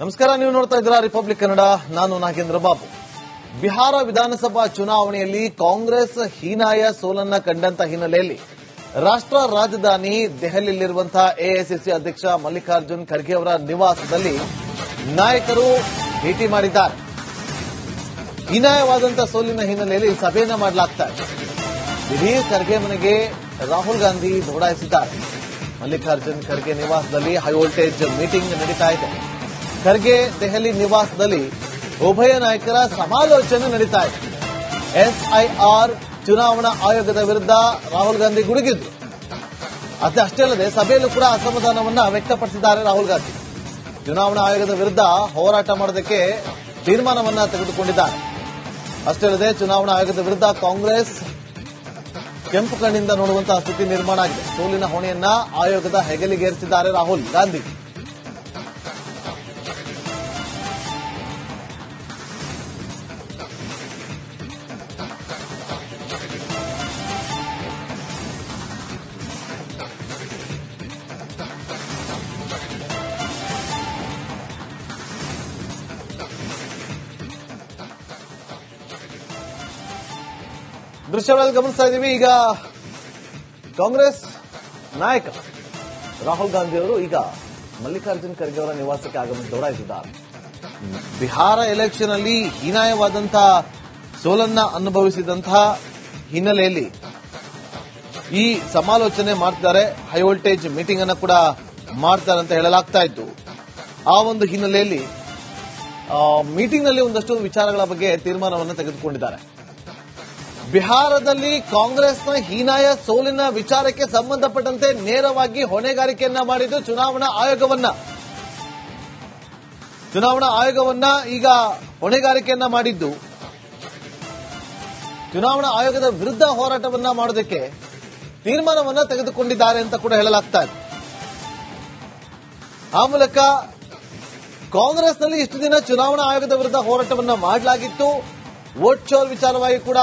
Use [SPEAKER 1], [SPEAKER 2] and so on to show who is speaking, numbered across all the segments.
[SPEAKER 1] ನಮಸ್ಕಾರ, ನೀವು ನೋಡ್ತಾ ಇದ್ದೀರಾ ರಿಪಬ್ಲಿಕ್ ಕನ್ನಡ ನಾನು ನಾಗೇಂದ್ರ ಬಾಬು. ಬಿಹಾರ ವಿಧಾನಸಭಾ ಚುನಾವಣೆಯಲ್ಲಿ ಕಾಂಗ್ರೆಸ್ ಹೀನಾಯ ಸೋಲನ್ನ ಕಂಡಂತ ಹಿನ್ನೆಲೆಯಲ್ಲಿ ರಾಷ್ಟ್ರ ರಾಜಧಾನಿ ದೆಹಲಿಯಲ್ಲಿರುವಂತಹ ಎಐಸಿಸಿ ಅಧ್ಯಕ್ಷ ಮಲ್ಲಿಕಾರ್ಜುನ್ ಖರ್ಗೆ ಅವರ ನಿವಾಸದಲ್ಲಿ ನಾಯಕರು ಭೇಟಿ ಮಾಡಿದ್ದಾರೆ. ಹೀನಾಯವಾದಂತಹ ಸೋಲಿನ ಹಿನ್ನೆಲೆಯಲ್ಲಿ ಸಭೆಯನ್ನ ಮಾಡಲಾಗ್ತಾ ಇದೆ. ದಿಢೀರ್ ಖರ್ಗೆ ಮನೆಗೆ ರಾಹುಲ್ ಗಾಂಧಿ ದೌಡಾಯಿಸಿದ್ದಾರೆ. ಮಲ್ಲಿಕಾರ್ಜುನ್ ಖರ್ಗೆ ನಿವಾಸದಲ್ಲಿ ಹೈ ವೋಲ್ಟೇಜ್ ಮೀಟಿಂಗ್ ನಡೀತಾ ಇದೆ. ಖರ್ಗೆ ದೆಹಲಿ ನಿವಾಸದಲ್ಲಿ ಉಭಯ ನಾಯಕರ ಸಮಾಲೋಚನೆ ನಡೀತಾ ಇದೆ. ಎಸ್ಐಆರ್ ಚುನಾವಣಾ ಆಯೋಗದ ವಿರುದ್ಧ ರಾಹುಲ್ ಗಾಂಧಿ ಗುಡುಗಿದ್ರು ಅದೇ ಅಷ್ಟೇ ಅಲ್ಲದೆ ಸಭೆಯಲ್ಲೂ ಕೂಡ ಅಸಮಾಧಾನವನ್ನ ವ್ಯಕ್ತಪಡಿಸಿದ್ದಾರೆ ರಾಹುಲ್ ಗಾಂಧಿ. ಚುನಾವಣಾ ಆಯೋಗದ ವಿರುದ್ಧ ಹೋರಾಟ ಮಾಡೋದಕ್ಕೆ ತೀರ್ಮಾನವನ್ನ ತೆಗೆದುಕೊಂಡಿದ್ದಾರೆ. ಅಷ್ಟೇ ಅಲ್ಲದೆ ಚುನಾವಣಾ ಆಯೋಗದ ವಿರುದ್ಧ ಕಾಂಗ್ರೆಸ್ ಕೆಂಪು ಕಣ್ಣಿಂದ ನೋಡುವಂತಹ ಸ್ಥಿತಿ ನಿರ್ಮಾಣ ಆಗಿದೆ. ಸೋಲಿನ ಹೊಣೆಯನ್ನ ಆಯೋಗದ ಹೆಗಲಿಗೇರಿಸಿದ್ದಾರೆ ರಾಹುಲ್ ಗಾಂಧಿ. ದೃಶ್ಯಗಳಲ್ಲಿ ಗಮನಿಸ್ತಾ ಇದ್ದೀವಿ. ಈಗ ಕಾಂಗ್ರೆಸ್ ನಾಯಕ ರಾಹುಲ್ ಗಾಂಧಿ ಅವರು ಈಗ ಮಲ್ಲಿಕಾರ್ಜುನ್ ಖರ್ಗೆ ಅವರ ನಿವಾಸಕ್ಕೆ ಆಗಮಿಸಿ ದೌಡಾಯಿಸಿದ್ದಾರೆ. ಬಿಹಾರ ಎಲೆಕ್ಷನ್ ಅಲ್ಲಿ ಹೀನಾಯವಾದಂತಹ ಸೋಲನ್ನ ಅನುಭವಿಸಿದಂತಹ ಹಿನ್ನೆಲೆಯಲ್ಲಿ ಈ ಸಮಾಲೋಚನೆ ಮಾಡ್ತಿದ್ದಾರೆ. ಹೈ ವೋಲ್ಟೇಜ್ ಮೀಟಿಂಗ್ ಅನ್ನು ಕೂಡ ಮಾಡ್ತಾರೆ ಅಂತ ಹೇಳಲಾಗ್ತಾ ಇತ್ತು. ಆ ಒಂದು ಹಿನ್ನೆಲೆಯಲ್ಲಿ ಮೀಟಿಂಗ್ನಲ್ಲಿ ಒಂದಷ್ಟು ವಿಚಾರಗಳ ಬಗ್ಗೆ ತೀರ್ಮಾನವನ್ನು ತೆಗೆದುಕೊಂಡಿದ್ದಾರೆ. ಬಿಹಾರದಲ್ಲಿ ಕಾಂಗ್ರೆಸ್ನ ಹೀನಾಯ ಸೋಲಿನ ವಿಚಾರಕ್ಕೆ ಸಂಬಂಧಪಟ್ಟಂತೆ ನೇರವಾಗಿ ಹೊಣೆಗಾರಿಕೆಯನ್ನ ಮಾಡಿದ್ದು ಚುನಾವಣಾ ಆಯೋಗವನ್ನ. ಚುನಾವಣಾ ಆಯೋಗವನ್ನ ಈಗ ಹೊಣೆಗಾರಿಕೆಯನ್ನ ಮಾಡಿದ್ದು. ಚುನಾವಣಾ ಆಯೋಗದ ವಿರುದ್ಧ ಹೋರಾಟವನ್ನ ಮಾಡೋದಕ್ಕೆ ತೀರ್ಮಾನವನ್ನ ತೆಗೆದುಕೊಂಡಿದ್ದಾರೆ ಅಂತ ಕೂಡ ಹೇಳಲಾಗ್ತಾ ಇದೆ. ಆ ಮೂಲಕ ಕಾಂಗ್ರೆಸ್ನಲ್ಲಿ ಇಷ್ಟು ದಿನ ಚುನಾವಣಾ ಆಯೋಗದ ವಿರುದ್ಧ ಹೋರಾಟವನ್ನ ಮಾಡಲಾಗಿತ್ತು. ವೋಟ್ ಶೋರ್ ವಿಚಾರವಾಗಿ ಕೂಡ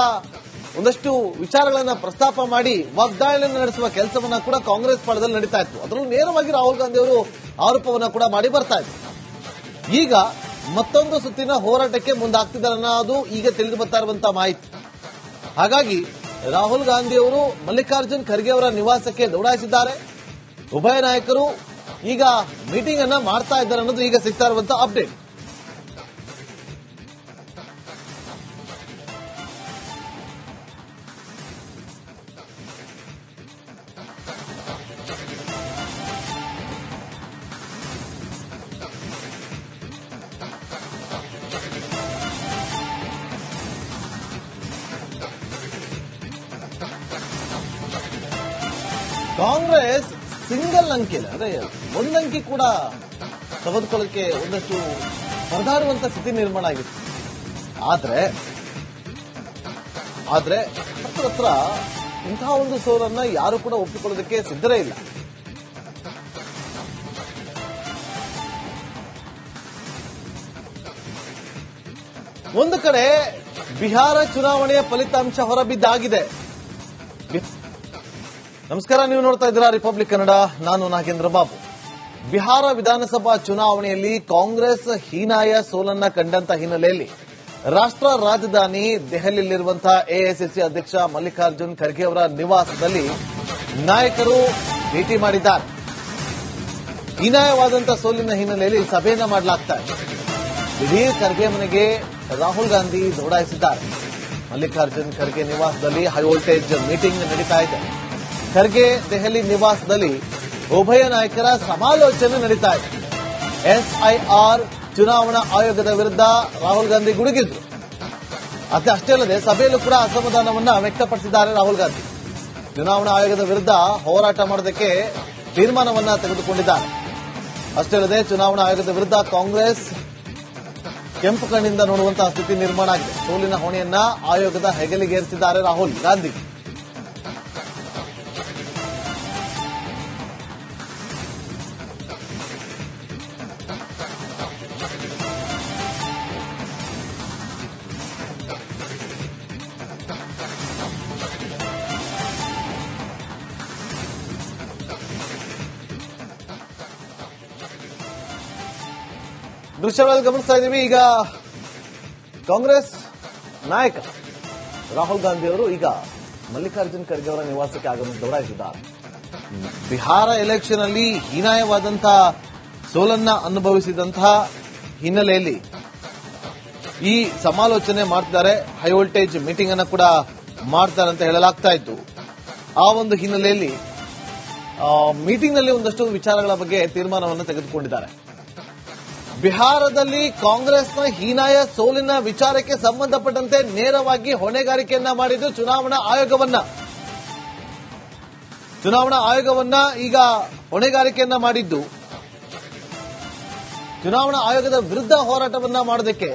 [SPEAKER 1] ಒಂದಷ್ಟು ವಿಚಾರಗಳನ್ನ ಪ್ರಸ್ತಾಪ ಮಾಡಿ ವಾಗ್ದಾಳಿಯನ್ನು ನಡೆಸುವ ಕೆಲಸವನ್ನ ಕೂಡ ಕಾಂಗ್ರೆಸ್ ಪಾಳದಲ್ಲಿ ನಡೀತಾ ಇತ್ತು. ಅದರಲ್ಲೂ ನೇರವಾಗಿ ರಾಹುಲ್ ಗಾಂಧಿ ಅವರು ಆರೋಪವನ್ನ ಕೂಡ ಮಾಡಿ ಬರ್ತಾ ಇದ್ರು. ಈಗ ಮತ್ತೊಂದು ಸುತ್ತಿನ ಹೋರಾಟಕ್ಕೆ ಮುಂದಾಗ್ತಿದ್ದಾರೆ ಅನ್ನೋದು ಈಗ ತಿಳಿದು ಬರ್ತಾ ಇರುವಂತಹ ಮಾಹಿತಿ. ಹಾಗಾಗಿ ರಾಹುಲ್ ಗಾಂಧಿ ಅವರು ಮಲ್ಲಿಕಾರ್ಜುನ್ ಖರ್ಗೆ ಅವರ ನಿವಾಸಕ್ಕೆ ದೌಡಾಯಿಸಿದ್ದಾರೆ. ಉಭಯ ನಾಯಕರು ಈಗ ಮೀಟಿಂಗ್ ಅನ್ನ ಮಾಡ್ತಾ ಇದ್ದಾರೆ ಅನ್ನೋದು ಈಗ ಸಿಗ್ತಾ ಇರುವಂತಹ ಅಪ್ಡೇಟ್. ಕಾಂಗ್ರೆಸ್ ಸಿಂಗಲ್ ಅಂಕಿಲ್ಲ ಅಂದ್ರೆ ಒಂದಂಕಿ ಕೂಡ ತೆಗೆದುಕೊಳ್ಳಕ್ಕೆ ಒಂದಷ್ಟು ಪರದಾಡುವಂತ ಸ್ಥಿತಿ ನಿರ್ಮಾಣ ಆಗಿತ್ತು. ಆದ್ರೆ ಆದ್ರೆ ಹತ್ರ ಹತ್ರ ಇಂತಹ ಒಂದು ಸೋಲನ್ನ ಯಾರು ಕೂಡ ಒಪ್ಪಿಕೊಳ್ಳೋದಕ್ಕೆ ಸಿದ್ಧರೇ ಇಲ್ಲ. ಒಂದು ಕಡೆ ಬಿಹಾರ ಚುನಾವಣೆಯ ಫಲಿತಾಂಶ ಹೊರಬಿದ್ದಾಗಿದೆ. ನಮಸ್ಕಾರ, ನೀವು ನೋಡ್ತಾ ಇದ್ದೀರಾ ರಿಪಬ್ಲಿಕ್ ಕನ್ನಡ ನಾನು ನಾಗೇಂದ್ರ ಬಾಬು. ಬಿಹಾರ ವಿಧಾನಸಭಾ ಚುನಾವಣೆಯಲ್ಲಿ ಕಾಂಗ್ರೆಸ್ ಹೀನಾಯ ಸೋಲನ್ನ ಕಂಡಂತ ಹಿನ್ನೆಲೆಯಲ್ಲಿ ರಾಷ್ಟ್ರ ರಾಜಧಾನಿ ದೆಹಲಿಯಲ್ಲಿರುವಂತಹ ಎಐಸಿಸಿ ಅಧ್ಯಕ್ಷ ಮಲ್ಲಿಕಾರ್ಜುನ್ ಖರ್ಗೆ ಅವರ ನಿವಾಸದಲ್ಲಿ ನಾಯಕರು ಭೇಟಿ ಮಾಡಿದ್ದಾರೆ. ಹೀನಾಯವಾದಂತಹ ಸೋಲಿನ ಹಿನ್ನೆಲೆಯಲ್ಲಿ ಸಭೆಯನ್ನ ಮಾಡಲಾಗ್ತಾ ಇದೆ. ದಿಢೀರ್ ಖರ್ಗೆ ಮನೆಗೆ ರಾಹುಲ್ ಗಾಂಧಿ ದೌಡಾಯಿಸಿದ್ದಾರೆ. ಮಲ್ಲಿಕಾರ್ಜುನ್ ಖರ್ಗೆ ನಿವಾಸದಲ್ಲಿ ಹೈ ವೋಲ್ಟೇಜ್ ಮೀಟಿಂಗ್ ನಡೀತಾ ಇದೆ. ಖರ್ಗೆ ದೆಹಲಿ ನಿವಾಸದಲ್ಲಿ ಉಭಯ ನಾಯಕರ ಸಮಾಲೋಚನೆ ನಡೀತಾ ಇದೆ. ಎಸ್ಐಆರ್ ಚುನಾವಣಾ ಆಯೋಗದ ವಿರುದ್ಧ ರಾಹುಲ್ ಗಾಂಧಿ ಗುಡುಗಿದ್ರು ಅದೇ ಅಷ್ಟೇ ಅಲ್ಲದೆ ಸಭೆಯಲ್ಲೂ ಕೂಡ ಅಸಮಾಧಾನವನ್ನ ವ್ಯಕ್ತಪಡಿಸಿದ್ದಾರೆ ರಾಹುಲ್ ಗಾಂಧಿ. ಚುನಾವಣಾ ಆಯೋಗದ ವಿರುದ್ಧ ಹೋರಾಟ ಮಾಡೋದಕ್ಕೆ ತೀರ್ಮಾನವನ್ನ ತೆಗೆದುಕೊಂಡಿದ್ದಾರೆ. ಅಷ್ಟೇ ಅಲ್ಲದೆ ಚುನಾವಣಾ ಆಯೋಗದ ವಿರುದ್ಧ ಕಾಂಗ್ರೆಸ್ ಕೆಂಪು ಕಣ್ಣಿಂದ ನೋಡುವಂತಹ ಸ್ಥಿತಿ ನಿರ್ಮಾಣ ಆಗಿದೆ. ಸೋಲಿನ ಹೊಣೆಯನ್ನ ಆಯೋಗದ ಹೆಗಲಿಗೇರಿಸಿದ್ದಾರೆ ರಾಹುಲ್ ಗಾಂಧಿ. ದೃಶ್ಯಗಳಲ್ಲಿ ಗಮನಿಸ್ತಾ ಇದ್ದೀವಿ. ಈಗ ಕಾಂಗ್ರೆಸ್ ನಾಯಕ ರಾಹುಲ್ ಗಾಂಧಿ ಅವರು ಈಗ ಮಲ್ಲಿಕಾರ್ಜುನ್ ಖರ್ಗೆ ಅವರ ನಿವಾಸಕ್ಕೆ ಆಗಮಿಸಿದವರಾಗಿದ್ದಾರೆ ಬಿಹಾರ ಎಲೆಕ್ಷನ್ ಅಲ್ಲಿ ಹೀನಾಯವಾದಂತಹ ಸೋಲನ್ನ ಅನುಭವಿಸಿದಂತಹ ಹಿನ್ನೆಲೆಯಲ್ಲಿ ಈ ಸಮಾಲೋಚನೆ ಮಾಡ್ತಿದ್ದಾರೆ. ಹೈ ವೋಲ್ಟೇಜ್ ಮೀಟಿಂಗ್ ಅನ್ನು ಕೂಡ ಮಾಡ್ತಾರೆ ಅಂತ ಹೇಳಲಾಗ್ತಾ ಇತ್ತು. ಆ ಒಂದು ಹಿನ್ನೆಲೆಯಲ್ಲಿ ಮೀಟಿಂಗ್ನಲ್ಲಿ ಒಂದಷ್ಟು ವಿಚಾರಗಳ ಬಗ್ಗೆ ತೀರ್ಮಾನವನ್ನು ತೆಗೆದುಕೊಂಡಿದ್ದಾರೆ. ಬಿಹಾರದಲ್ಲಿ ಕಾಂಗ್ರೆಸ್ನ ಹೀನಾಯ ಸೋಲಿನ ವಿಚಾರಕ್ಕೆ ಸಂಬಂಧಪಟ್ಟಂತೆ ನೇರವಾಗಿ ಹೊಣೆಗಾರಿಕೆಯನ್ನ ಮಾಡಿದ್ದು ಚುನಾವಣಾ ಆಯೋಗವನ್ನ. ಚುನಾವಣಾ ಆಯೋಗವನ್ನ ಈಗ ಹೊಣೆಗಾರಿಕೆಯನ್ನ ಮಾಡಿದ್ದು. ಚುನಾವಣಾ ಆಯೋಗದ ವಿರುದ್ಧ ಹೋರಾಟವನ್ನ ಮಾಡೋದಕ್ಕೆ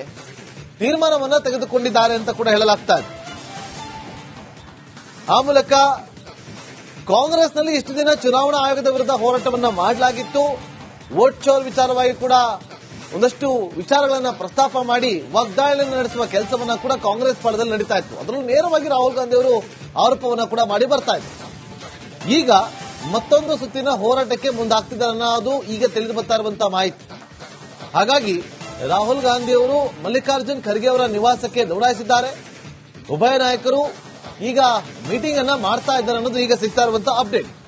[SPEAKER 1] ತೀರ್ಮಾನವನ್ನ ತೆಗೆದುಕೊಂಡಿದ್ದಾರೆ ಅಂತ ಕೂಡ ಹೇಳಲಾಗ್ತಾ ಇದೆ. ಆ ಮೂಲಕ ಕಾಂಗ್ರೆಸ್ನಲ್ಲಿ ಇಷ್ಟು ದಿನ ಚುನಾವಣಾ ಆಯೋಗದ ವಿರುದ್ಧ ಹೋರಾಟವನ್ನ ಮಾಡಲಾಗಿತ್ತು. ವೋಟ್ ಚೋರ್ ವಿಚಾರವಾಗಿ ಕೂಡ ಒಂದಷ್ಟು ವಿಚಾರಗಳನ್ನ ಪ್ರಸ್ತಾಪ ಮಾಡಿ ವಾಗ್ದಾಳಿ ನಡೆಸುವ ಕೆಲಸವನ್ನ ಕೂಡ ಕಾಂಗ್ರೆಸ್ ಪಾಳದಲ್ಲಿ ನಡೀತಾ ಇತ್ತು. ಅದರಲ್ಲೂ ನೇರವಾಗಿ ರಾಹುಲ್ ಗಾಂಧಿ ಅವರು ಆರೋಪವನ್ನ ಕೂಡ ಮಾಡಿ ಬರ್ತಾ ಇದ್ರು. ಈಗ ಮತ್ತೊಂದು ಸುತ್ತಿನ ಹೋರಾಟಕ್ಕೆ ಮುಂದಾಗ್ತಿದ್ದಾರೆ ಅನ್ನೋದು ಈಗ ತಿಳಿದು ಬರ್ತಾ ಇರುವಂತಹ ಮಾಹಿತಿ. ಹಾಗಾಗಿ ರಾಹುಲ್ ಗಾಂಧಿ ಅವರು ಮಲ್ಲಿಕಾರ್ಜುನ್ ಖರ್ಗೆ ಅವರ ನಿವಾಸಕ್ಕೆ ದೌಡಾಯಿಸಿದ್ದಾರೆ. ಉಭಯ ನಾಯಕರು ಈಗ ಮೀಟಿಂಗ್ ಅನ್ನ ಮಾಡ್ತಾ ಇದ್ದಾರೆ ಅನ್ನೋದು ಈಗ ಸಿಗ್ತಾ ಇರುವಂತಹ ಅಪ್ಡೇಟ್.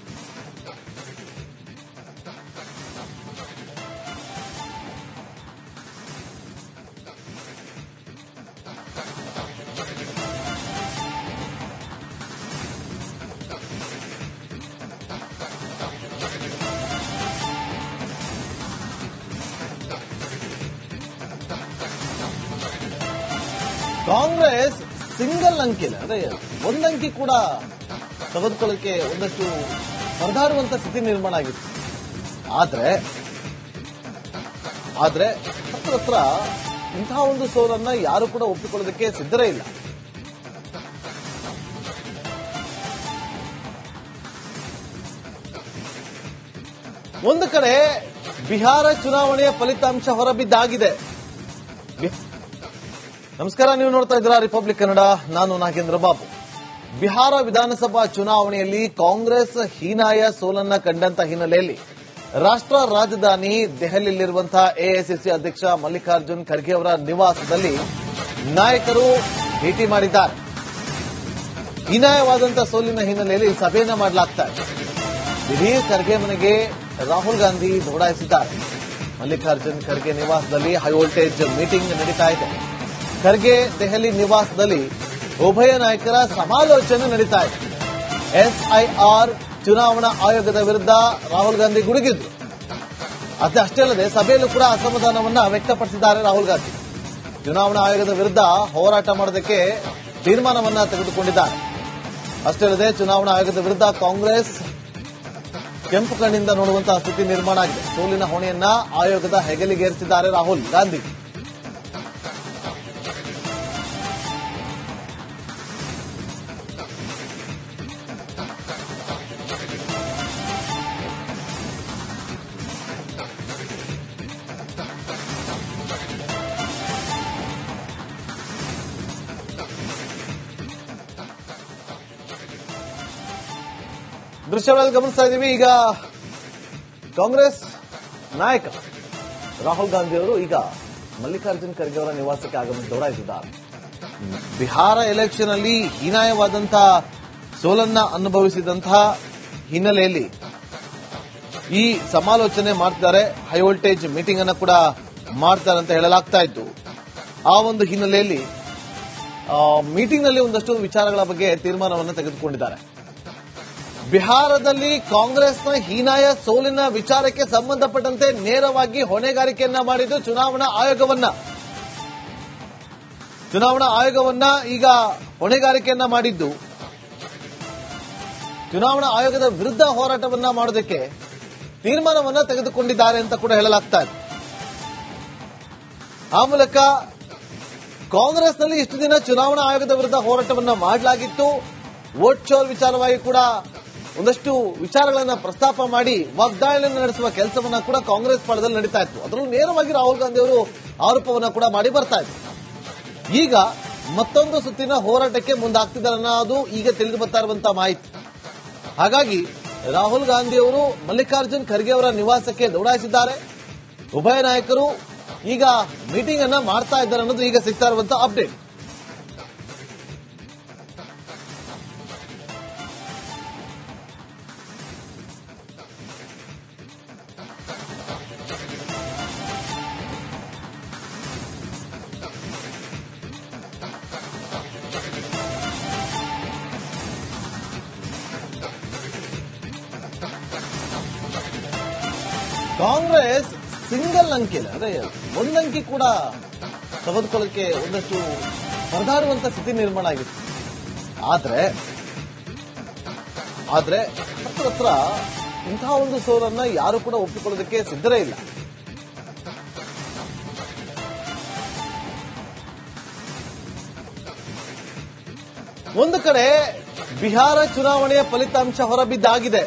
[SPEAKER 1] ಕಾಂಗ್ರೆಸ್ ಸಿಂಗಲ್ ಅಂಕಿ ಅಂದ್ರೆ ಒಂದಂಕಿ ಕೂಡ ತೆಗೆದುಕೊಳ್ಳಕ್ಕೆ ಒಂದಷ್ಟು ಪರದಾಡುವಂತ ಸ್ಥಿತಿ ನಿರ್ಮಾಣ ಆಗಿತ್ತು. ಆದ್ರೆ ಆದ್ರೆ ಹತ್ರ ಹತ್ರ ಇಂತಹ ಒಂದು ಸೋಲನ್ನ ಯಾರು ಕೂಡ ಒಪ್ಪಿಕೊಳ್ಳೋದಕ್ಕೆ ಸಿದ್ಧರೇ ಇಲ್ಲ. ಒಂದು ಕಡೆ ಬಿಹಾರ ಚುನಾವಣೆಯ ಫಲಿತಾಂಶ ಹೊರಬಿದ್ದಾಗಿದೆ. ನಮಸ್ಕಾರ, ನೀವು ನೋಡ್ತಾ ಇದ್ದೀರಾ ರಿಪಬ್ಲಿಕ್ ಕನ್ನಡ ನಾನು ನಾಗೇಂದ್ರ ಬಾಬು. ಬಿಹಾರ ವಿಧಾನಸಭಾ ಚುನಾವಣೆಯಲ್ಲಿ ಕಾಂಗ್ರೆಸ್ ಹೀನಾಯ ಸೋಲನ್ನ ಕಂಡಂತ ಹಿನ್ನೆಲೆಯಲ್ಲಿ ರಾಷ್ಟ್ರ ರಾಜಧಾನಿ ದೆಹಲಿಯಲ್ಲಿರುವಂತಹ ಎಐಸಿಸಿ ಅಧ್ಯಕ್ಷ ಮಲ್ಲಿಕಾರ್ಜುನ್ ಖರ್ಗೆ ಅವರ ನಿವಾಸದಲ್ಲಿ ನಾಯಕರು ಭೇಟಿ ಮಾಡಿದ್ದಾರೆ. ಹೀನಾಯವಾದಂತಹ ಸೋಲಿನ ಹಿನ್ನೆಲೆಯಲ್ಲಿ ಸಭೆಯನ್ನ ಮಾಡಲಾಗ್ತಾ ಇದೆ. ದಿಢೀರ್ ಖರ್ಗೆ ಮನೆಗೆ ರಾಹುಲ್ ಗಾಂಧಿ ದೌಡಾಯಿಸಿದ್ದಾರೆ. ಮಲ್ಲಿಕಾರ್ಜುನ್ ಖರ್ಗೆ ನಿವಾಸದಲ್ಲಿ ಹೈ ವೋಲ್ಟೇಜ್ ಮೀಟಿಂಗ್ ನಡೀತಾ ಇದೆ. ಖರ್ಗೆ ದೆಹಲಿ ನಿವಾಸದಲ್ಲಿ ಉಭಯ ನಾಯಕರ ಸಮಾಲೋಚನೆ ನಡೀತಾ ಇದೆ. ಎಸ್ಐಆರ್ ಚುನಾವಣಾ ಆಯೋಗದ ವಿರುದ್ಧ ರಾಹುಲ್ ಗಾಂಧಿ ಗುಡುಗಿದ್ರು ಅದೇ ಅಷ್ಟೇ ಅಲ್ಲದೆ ಸಭೆಯಲ್ಲೂ ಕೂಡ ಅಸಮಾಧಾನವನ್ನ ವ್ಯಕ್ತಪಡಿಸಿದ್ದಾರೆ ರಾಹುಲ್ ಗಾಂಧಿ. ಚುನಾವಣಾ ಆಯೋಗದ ವಿರುದ್ಧ ಹೋರಾಟ ಮಾಡೋದಕ್ಕೆ ತೀರ್ಮಾನವನ್ನ ತೆಗೆದುಕೊಂಡಿದ್ದಾರೆ. ಅಷ್ಟೇ ಅಲ್ಲದೆ ಚುನಾವಣಾ ಆಯೋಗದ ವಿರುದ್ಧ ಕಾಂಗ್ರೆಸ್ ಕೆಂಪು ಕಣ್ಣಿಂದ ನೋಡುವಂತಹ ಸ್ಥಿತಿ ನಿರ್ಮಾಣ ಆಗಿದೆ. ಸೋಲಿನ ಹೊಣೆಯನ್ನ ಆಯೋಗದ ಹೆಗಲಿಗೇರಿಸಿದ್ದಾರೆ ರಾಹುಲ್ ಗಾಂಧಿ. ದೃಶ್ಯಗಳಲ್ಲಿ ಗಮನಿಸ್ತಾ ಇದ್ದೀವಿ. ಈಗ ಕಾಂಗ್ರೆಸ್ ನಾಯಕ ರಾಹುಲ್ ಗಾಂಧಿ ಅವರು ಈಗ ಮಲ್ಲಿಕಾರ್ಜುನ್ ಖರ್ಗೆ ಅವರ ನಿವಾಸಕ್ಕೆ ಆಗಮನ ದೌಡಾಯಿಸಿದ್ದಾರೆ. ಬಿಹಾರ ಎಲೆಕ್ಷನ್ ಅಲ್ಲಿ ಹೀನಾಯವಾದಂತಹ ಸೋಲನ್ನ ಅನುಭವಿಸಿದಂತಹ ಹಿನ್ನೆಲೆಯಲ್ಲಿ ಈ ಸಮಾಲೋಚನೆ ಮಾಡ್ತಿದ್ದಾರೆ. ಹೈ ವೋಲ್ಟೇಜ್ ಮೀಟಿಂಗ್ ಅನ್ನು ಕೂಡ ಮಾಡ್ತಾರೆ ಅಂತ ಹೇಳಲಾಗ್ತಾ ಇತ್ತು. ಆ ಒಂದು ಹಿನ್ನೆಲೆಯಲ್ಲಿ ಮೀಟಿಂಗ್ನಲ್ಲಿ ಒಂದಷ್ಟು ವಿಚಾರಗಳ ಬಗ್ಗೆ ತೀರ್ಮಾನವನ್ನು ತೆಗೆದುಕೊಂಡಿದ್ದಾರೆ. ಬಿಹಾರದಲ್ಲಿ ಕಾಂಗ್ರೆಸ್ನ ಹೀನಾಯ ಸೋಲಿನ ವಿಚಾರಕ್ಕೆ ಸಂಬಂಧಪಟ್ಟಂತೆ ನೇರವಾಗಿ ಹೊಣೆಗಾರಿಕೆಯನ್ನ ಮಾಡಿದ್ದು ಚುನಾವಣಾ ಆಯೋಗವನ್ನ. ಚುನಾವಣಾ ಆಯೋಗವನ್ನ ಈಗ ಹೊಣೆಗಾರಿಕೆಯನ್ನ ಮಾಡಿದ್ದು. ಚುನಾವಣಾ ಆಯೋಗದ ವಿರುದ್ಧ ಹೋರಾಟವನ್ನ ಮಾಡೋದಕ್ಕೆ ತೀರ್ಮಾನವನ್ನ ತೆಗೆದುಕೊಂಡಿದ್ದಾರೆ ಅಂತ ಕೂಡ ಹೇಳಲಾಗ್ತಾ ಇದೆ. ಆ ಮೂಲಕ ಕಾಂಗ್ರೆಸ್ನಲ್ಲಿ ಇಷ್ಟು ದಿನ ಚುನಾವಣಾ ಆಯೋಗದ ವಿರುದ್ಧ ಹೋರಾಟವನ್ನ ಮಾಡಲಾಗಿತ್ತು. ವೋಟ್ ಚೋರ್ ವಿಚಾರವಾಗಿ ಕೂಡ ಒಂದಷ್ಟು ವಿಚಾರಗಳನ್ನ ಪ್ರಸ್ತಾಪ ಮಾಡಿ ವಾಗ್ದಾಳಿ ನಡೆಸುವ ಕೆಲಸವನ್ನ ಕೂಡ ಕಾಂಗ್ರೆಸ್ ಪಾಳದಲ್ಲಿ ನಡೀತಾ ಇತ್ತು. ಅದರಲ್ಲೂ ನೇರವಾಗಿ ರಾಹುಲ್ ಗಾಂಧಿ ಅವರು ಆರೋಪವನ್ನ ಕೂಡ ಮಾಡಿ ಬರ್ತಾ ಇದ್ರು. ಈಗ ಮತ್ತೊಂದು ಸುತ್ತಿನ ಹೋರಾಟಕ್ಕೆ ಮುಂದಾಗ್ತಿದ್ದಾರೆ ಅನ್ನೋದು ಈಗ ತಿಳಿದು ಬರ್ತಾ ಇರುವಂತಹ ಮಾಹಿತಿ. ಹಾಗಾಗಿ ರಾಹುಲ್ ಗಾಂಧಿ ಅವರು ಮಲ್ಲಿಕಾರ್ಜುನ್ ಖರ್ಗೆ ಅವರ ನಿವಾಸಕ್ಕೆ ದೌಡಾಯಿಸಿದ್ದಾರೆ. ಉಭಯ ನಾಯಕರು ಈಗ ಮೀಟಿಂಗ್ ಅನ್ನ ಮಾಡ್ತಾ ಇದ್ದಾರೆ ಅನ್ನೋದು ಈಗ ಸಿಗ್ತಾ ಇರುವಂತಹ ಅಪ್ಡೇಟ್. ಕಾಂಗ್ರೆಸ್ ಸಿಂಗಲ್ ಅಂಕಿಲ್ಲ ಅಂದ್ರೆ ಒಂದಂಕಿ ಕೂಡ ತೆಗೆದುಕೊಳ್ಳಕ್ಕೆ ಒಂದಷ್ಟು ಹೊರದಾಡುವಂತ ಸ್ಥಿತಿ ನಿರ್ಮಾಣ ಆಗಿತ್ತು. ಆದ್ರೆ ಆದ್ರೆ ಹತ್ರ ಹತ್ರ ಇಂತಹ ಒಂದು ಸೋಲನ್ನ ಯಾರು ಕೂಡ ಒಪ್ಪಿಕೊಳ್ಳೋದಕ್ಕೆ ಸಿದ್ಧರೇ ಇಲ್ಲ. ಒಂದು ಕಡೆ ಬಿಹಾರ ಚುನಾವಣೆಯ ಫಲಿತಾಂಶ ಹೊರಬಿದ್ದಾಗಿದೆ.